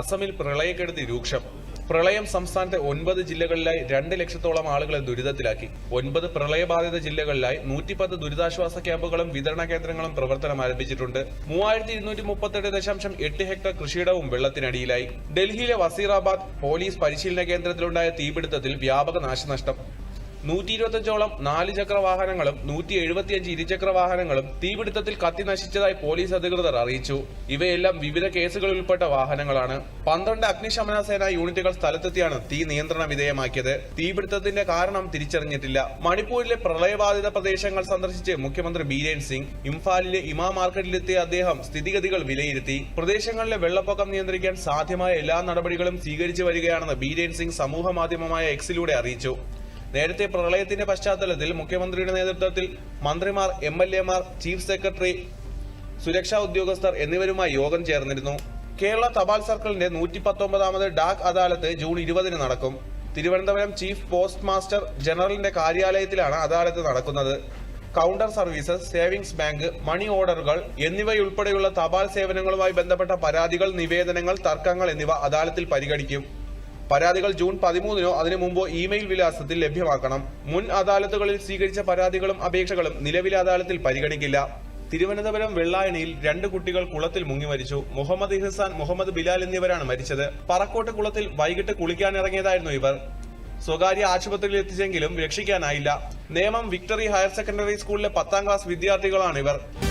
അസമിൽ പ്രളയക്കെടുതി രൂക്ഷം. പ്രളയം സംസ്ഥാനത്തെ ഒൻപത് ജില്ലകളിലായി രണ്ട് ലക്ഷത്തോളം ആളുകളെ ദുരിതത്തിലാക്കി. ഒൻപത് പ്രളയബാധിത ജില്ലകളിലായി നൂറ്റിപ്പത്ത് ദുരിതാശ്വാസ ക്യാമ്പുകളും വിതരണ കേന്ദ്രങ്ങളും പ്രവർത്തനം ആരംഭിച്ചിട്ടുണ്ട്. മൂവായിരത്തി ഇരുന്നൂറ്റി മുപ്പത്തെട്ട് ദശാംശം എട്ട് ഹെക്ടർ കൃഷിയിടവും വെള്ളത്തിനടിയിലായി. ഡൽഹിയിലെ വസീറാബാദ് പോലീസ് പരിശീലന കേന്ദ്രത്തിലുണ്ടായ തീപിടുത്തത്തിൽ വ്യാപക നാശനഷ്ടം. നൂറ്റി ഇരുപത്തഞ്ചോളം നാല് ചക്ര വാഹനങ്ങളും നൂറ്റി എഴുപത്തിയഞ്ച് ഇരുചക്ര വാഹനങ്ങളും തീപിടുത്തത്തിൽ കത്തി നശിച്ചതായി പോലീസ് അധികൃതർ അറിയിച്ചു. ഇവയെല്ലാം വിവിധ കേസുകളിൽ ഉൾപ്പെട്ട വാഹനങ്ങളാണ്. പന്ത്രണ്ട് അഗ്നിശമന സേന യൂണിറ്റുകൾ സ്ഥലത്തെത്തിയാണ് തീ നിയന്ത്രണ വിധേയമാക്കിയത്. തീപിടുത്തത്തിന്റെ കാരണം തിരിച്ചറിഞ്ഞിട്ടില്ല. മണിപ്പൂരിലെ പ്രളയബാധിത പ്രദേശങ്ങൾ സന്ദർശിച്ച് മുഖ്യമന്ത്രി ബീരേൻ സിംഗ് ഇംഫാലിലെ ഇമാ മാർക്കറ്റിലെത്തിയ അദ്ദേഹം സ്ഥിതിഗതികൾ വിലയിരുത്തി. പ്രദേശങ്ങളിലെ വെള്ളപ്പൊക്കം നിയന്ത്രിക്കാൻ സാധ്യമായ എല്ലാ നടപടികളും സ്വീകരിച്ചു വരികയാണെന്ന് ബീരേൻ സിംഗ് സമൂഹ മാധ്യമമായ എക്സിലൂടെ അറിയിച്ചു. നേരത്തെ പ്രളയത്തിന്റെ പശ്ചാത്തലത്തിൽ മുഖ്യമന്ത്രിയുടെ നേതൃത്വത്തിൽ മന്ത്രിമാർ എം എൽ എമാർ ചീഫ് സെക്രട്ടറി സുരക്ഷാ ഉദ്യോഗസ്ഥർ എന്നിവരുമായി യോഗം ചേർന്നിരുന്നു. കേരള തപാൽ സർക്കിളിന്റെ നൂറ്റി പത്തൊമ്പതാമത് ഡാക് അദാലത്ത് ജൂൺ ഇരുപതിന് നടക്കും. തിരുവനന്തപുരം ചീഫ് പോസ്റ്റ് മാസ്റ്റർ ജനറലിന്റെ കാര്യാലയത്തിലാണ് അദാലത്ത് നടക്കുന്നത്. Counter services savings bank money ഓർഡറുകൾ എന്നിവയുൾപ്പെടെയുള്ള തപാൽ സേവനങ്ങളുമായി ബന്ധപ്പെട്ട പരാതികൾ നിവേദനങ്ങൾ തർക്കങ്ങൾ എന്നിവ അദാലത്തിൽ പരിഗണിക്കും. പരാതികൾ ജൂൺ പതിമൂന്നിനോ അതിനു മുമ്പോ ഇമെയിൽ വിലാസത്തിൽ ലഭ്യമാക്കണം. മുൻ അദാലത്തുകളിൽ സ്വീകരിച്ച പരാതികളും അപേക്ഷകളും നിലവിലെ അദാലത്തിൽ പരിഗണിക്കില്ല. തിരുവനന്തപുരം വെള്ളായണിയിൽ രണ്ട് കുട്ടികൾ കുളത്തിൽ മുങ്ങി മരിച്ചു. മുഹമ്മദ് ഇഹ്സാൻ മുഹമ്മദ് ബിലാൽ എന്നിവരാണ് മരിച്ചത്. പറക്കോട്ട് കുളത്തിൽ വൈകിട്ട് കുളിക്കാനിറങ്ങിയതായിരുന്നു ഇവർ. സ്വകാര്യ ആശുപത്രിയിൽ എത്തിച്ചെങ്കിലും രക്ഷിക്കാനായില്ല. നേമം വിക്ടറി ഹയർ സെക്കൻഡറി സ്കൂളിലെ പത്താം ക്ലാസ് വിദ്യാർത്ഥികളാണ് ഇവർ.